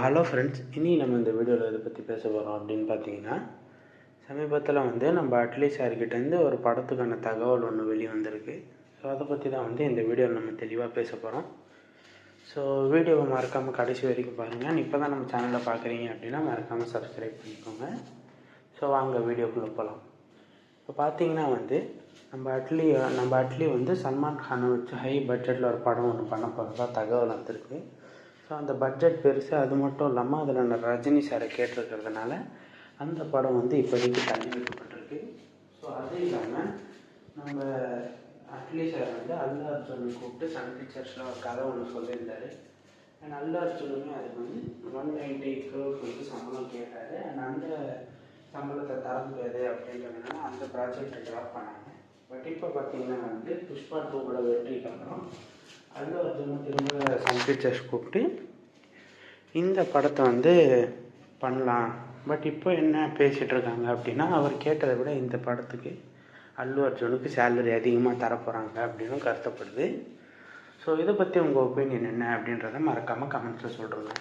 Hello friends இனி நம்ம இந்த வீடியோவில் இதை பற்றி பேச போகிறோம் அப்படின்னு பார்த்தீங்கன்னா சமீபத்தில் வந்து நம்ம அட்லி சார்கிட்டேருந்து ஒரு படத்துக்கான தகவல் ஒன்று வெளியே வந்திருக்கு ஸோ அதை பற்றி தான் வந்து இந்த வீடியோவில் நம்ம தெளிவாக பேச போகிறோம் ஸோ வீடியோவை மறக்காமல் கடைசி வரைக்கும் பாருங்கள் இப்போ தான் நம்ம சேனலை பார்க்குறீங்க அப்படின்னா மறக்காமல் சப்ஸ்கிரைப் பண்ணிக்கோங்க. ஸோ வாங்க வீடியோக்குள்ளே போகலாம் இப்போ பார்த்தீங்கன்னா வந்து நம்ம அட்லி நம்ம அட்லி வந்து சல்மான் கானை வச்சு ஹை பட்ஜெட்டில் ஒரு படம் ஒன்று பண்ண போகிறதா தகவல் வந்திருக்கு. ஸோ அந்த பட்ஜெட் பெருசு அது மட்டும் இல்லாமல் அதில் நான் ரஜினி சாரை கேட்டிருக்கிறதுனால அந்த படம் வந்து இப்போதைக்கு தள்ளி வைக்கப்பட்டிருக்கு. ஸோ அது இல்லாமல் நம்ம அட்லி சார் வந்து அல்லு அர்ஜுன் கூப்பிட்டு சன் பிக்சர்ஸில் ஒரு கதை ஒன்று சொல்லியிருந்தாரு. அண்ட் அல்லு அர்ஜுனுமே அதுக்கு வந்து ஒன் நைன்டி க்ரோஸ் வந்து சம்பளம் கேட்டார். அண்ட் அந்த சம்பளத்தை தர முடியாது அப்படின்றதுனால அந்த ப்ராஜெக்டை ட்ராப் பண்ணாங்க. பட் இப்போ பார்த்தீங்கன்னா வந்து புஷ்பா டூவோட வெற்றிக்கு அப்புறம் அல்லு அர்ஜுன் திரும்ப சன் பிக்சர்ஸ் கூப்பிட்டு இந்த படத்தை வந்து பண்ணலாம். பட் இப்போ என்ன பேசிகிட்டு இருக்காங்க அப்படின்னா அவர் கேட்டதை விட இந்த படத்துக்கு அல்லு அர்ஜுனுக்கு சேலரி அதிகமாக தரப்போகிறாங்க அப்படின்னு கருத்தப்படுது ஸோ இதை பற்றி உங்கள் ஒப்பீனியன் என்ன அப்படின்றத மறக்காமல் கமெண்ட்ஸில் சொல்கிறேங்க